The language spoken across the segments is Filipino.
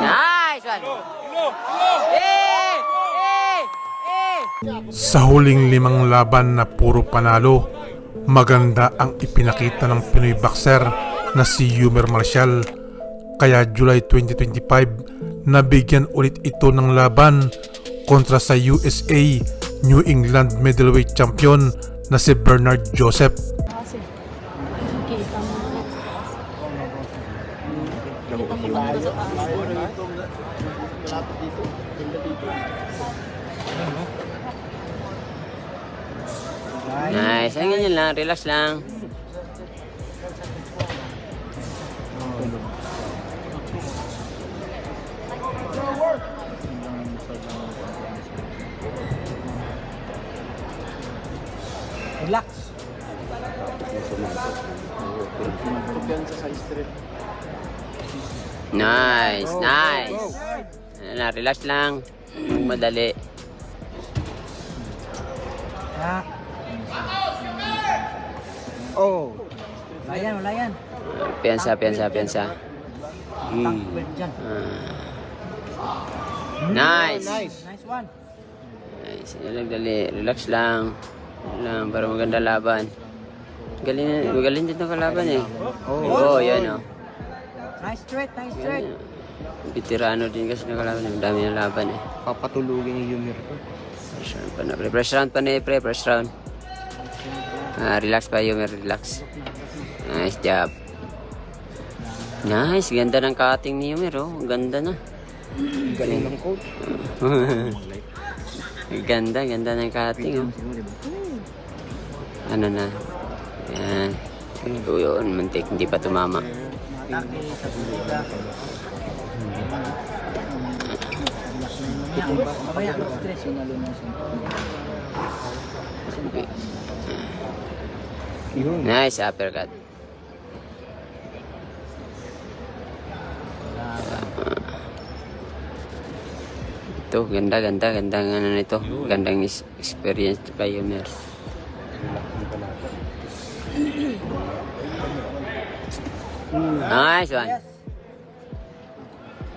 Nice one! Hey! Sa huling limang laban na puro panalo, maganda ang ipinakita ng Pinoy boxer na si Yumer Marshall. Kaya July 2025, nabigyan ulit ito ng laban kontra sa USA New England middleweight champion na si Bernard Joseph lang. Relax lang. Relax. Nice. Nice. Ayan na, relax lang. Madali. Ha? Oh. Wala yan, wala yan. Piyansa, piyansa, piyansa. Backward dyan. Ah. Nice. Nice one. Nice. Yan dali. Relax lang. Lang, para maganda laban. Galing, magaling din ang kalaban eh. Oo, oh, yan oh. Nice straight, nice straight. Veterano din kasi ng kalaban. Ang dami ng laban eh. Papatulugin yung Yumir ko. First round pa na pre. First round pa na eh, pre. First round. Ah, relax pa yung relax. Nice job. Nice. Ganda ng cutting ni Yumer, oh. Ganda na. Galing ng coach. ganda, ganda ng cutting, oh. Ano na. Yan. Ito yun, mantik. Hindi pa tumama. Atake sa bulida. Mamaya, stress. Yun. Nice uppercut. Ito, ganda, ganda, ganda ng ano nito. Gandang experience Yumer. Nice one.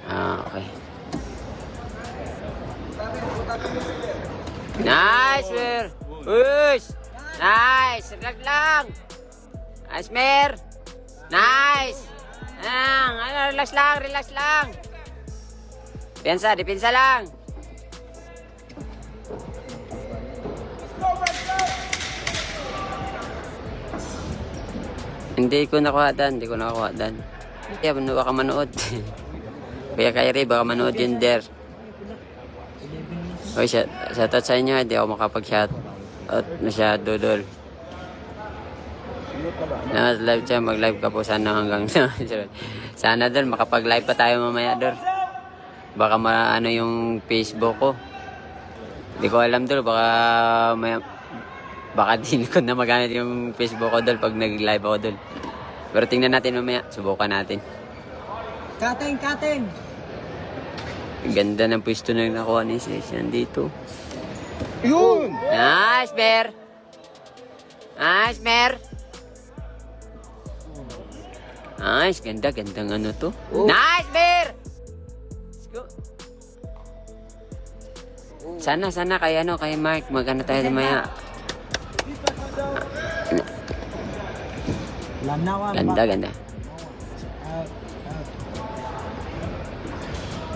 Ah, okay. Nice, Mer. Ush! Nice! Relax lang! Nice, Mer! Nice! Lang, ano, relax lang, relax lang. Depensa, depensa lang. Hindi ko nakuha dan, hindi ko nakuha dan. Kaya yeah, baka manood. Kuya Kyrie, baka manood yun there. Oy, shout, shout out sa inyo, hindi ako makapag-shout out masyado dol. Na live siya, mag-live ka po sana hanggang sana dol makapag-live pa tayo mamaya dol. Baka maano yung Facebook ko. Hindi ko alam dol, baka may baka din ko na magamit yung Facebook ko dol pag nag-live ako dol. Pero tingnan natin mamaya, subukan natin. Cutting, cutting. Ganda ng pwesto na nakuha ni Session dito. Yun! Nice, Bear! Nice, Bear! Nice, ganda, gandang ano to. Nice, Bear! Let's go. Sana, sana kay ano, kay Mark, magana tayo maya. Ganda, ganda.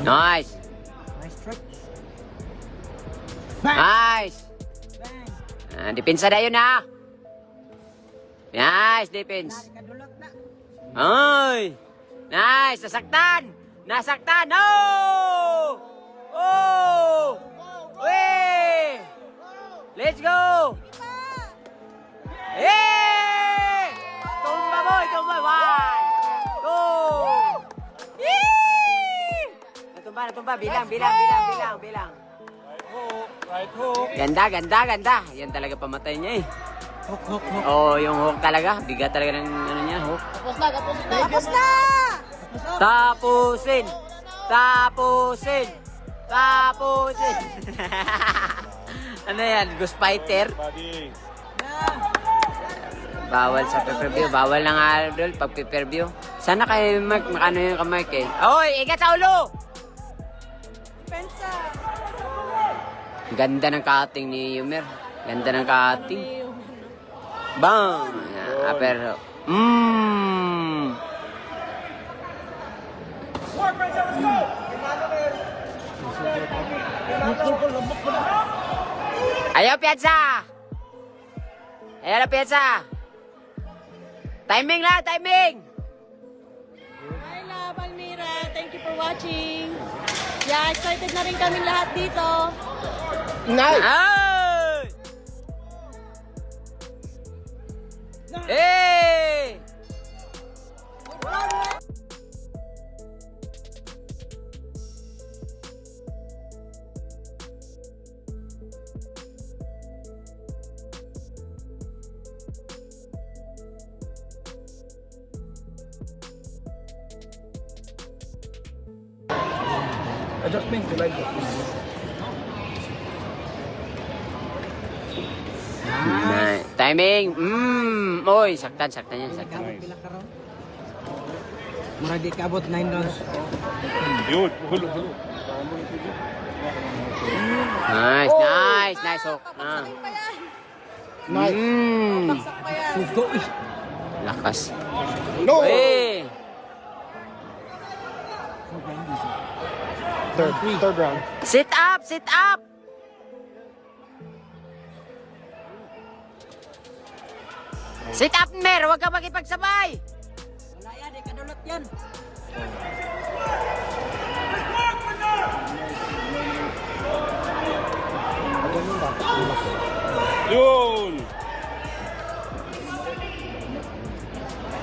Nice Nice! Bang. Ah, depensa na yun ha! Nice, defense. Kadulot na. Ay! Nice! Nasaktan! Nasaktan! Oh! Oh! Uy! Let's go! Hey! Tumba boy! Tumba! One! Two! Yee! Natumba, natumba. Bilang, bilang, bilang, bilang, bilang. Ganda, ganda, ganda. Yan talaga pamatay niya eh. Hook, hook, hook. Oh, yung hook talaga. Bigat talaga ng ano niya, hook. Tapos na, tapos na. Tapos na! Tapusin! Tapusin! Tapusin! ano yan? Ghost Fighter? Bawal sa pay-per-view. Bawal na nga idol pag pay-per-view. Sana kay Mark, makano yung ka Mark eh. Oy, igat sa ulo! Ganda ng cutting ni Yumer. Ganda ng cutting. Bang! Ah, pero... Mmm! Ayaw, piazza! Ayaw na, piazza! Timing lang, timing! Hi, love, Almira. Thank you for watching. Yeah, excited na rin kami lahat dito. Nice! Ay! Hey! Adjustment to like Nice. Timing! Mmm! Oy, saktan, saktan yan, saktan. Round? Mura di kabot 9 rounds. Nice, nice, nice hook. Ah. Pa yan. Mmm! Baksak pa yan. Sugo eh. Lakas. No! Hey! Third, third round. Sit up! Sit up! Sit up, Mer! Huwag ka makipagsabay! Wala yan, di kadulot yan.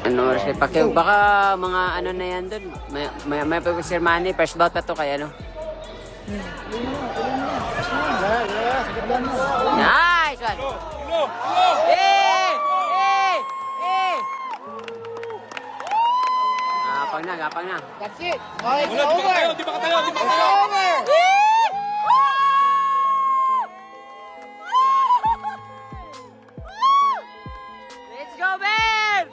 Ano oras kay Pacquiao? Baka mga ano na yan doon. May, may, may Sir Manny, first bout pa to kaya ano. Nice one! Eh! Gapang na, gapang na. That's it! Oh, it's over! Di ba ka tayo? Di ba ka over! Let's go, man!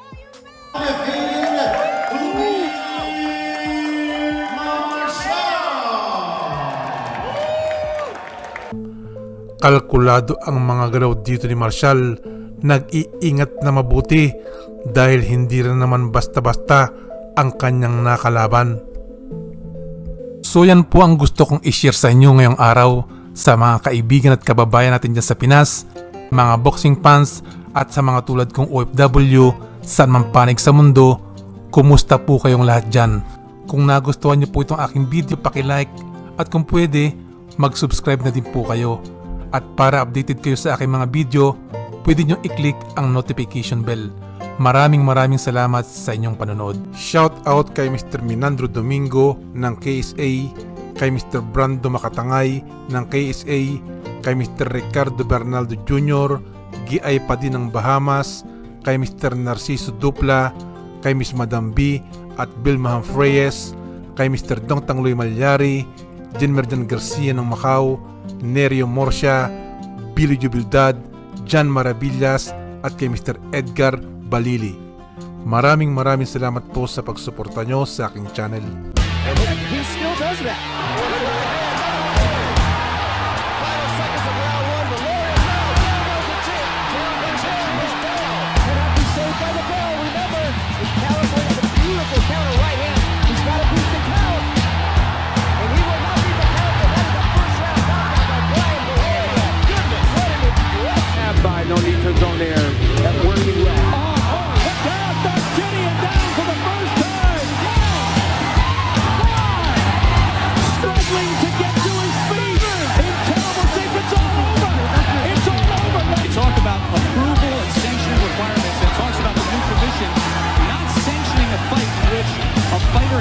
Kalkulado ang mga galaw dito ni Marshall. Nag-iingat na mabuti dahil hindi rin naman basta-basta ang kanyang nakalaban. So yan po ang gusto kong i-share sa inyo ngayong araw sa mga kaibigan at kababayan natin dyan sa Pinas, mga boxing fans at sa mga tulad kong OFW saan man panig sa mundo, kumusta po kayong lahat dyan? Kung nagustuhan niyo po itong aking video, like at kung pwede, mag-subscribe na din po kayo. At para updated kayo sa aking mga video, pwede nyo i-click ang notification bell. Maraming maraming salamat sa inyong panonood. Shout out kay Mr. Minandro Domingo ng KSA, kay Mr. Brando Makatangay ng KSA, kay Mr. Ricardo Bernaldo Jr., Giay pa din ng Bahamas, kay Mr. Narciso Dupla, kay Miss Madam B at Bilma Reyes, kay Mr. Dong Tangloy Malyari, Jen Merdan Garcia ng Macau, Nerio Morsia, Billy Jubilidad, Jan Maravillas at kay Mr. Edgar Balili. Maraming maraming salamat po sa pagsuporta nyo sa aking channel. He still does that.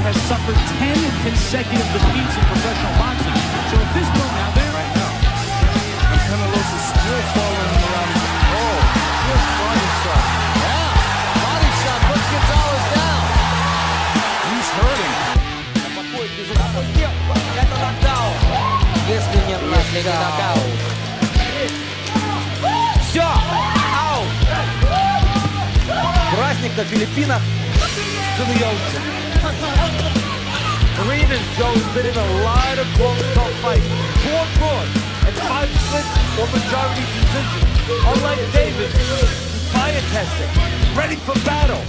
has suffered 10 consecutive defeats in professional boxing. So if this bill now there right now, And Penelos is still following him around. Oh, good body shot. Yeah, body shot puts Gonzalez down. He's hurting. Если не последний нокаут. Все! Ау! Праздник на Филиппинах. Reader's Joe has been in a lot of close tough fights. Four draws and five splits or majority decisions. Unlike Davis, fire testing, ready for battle.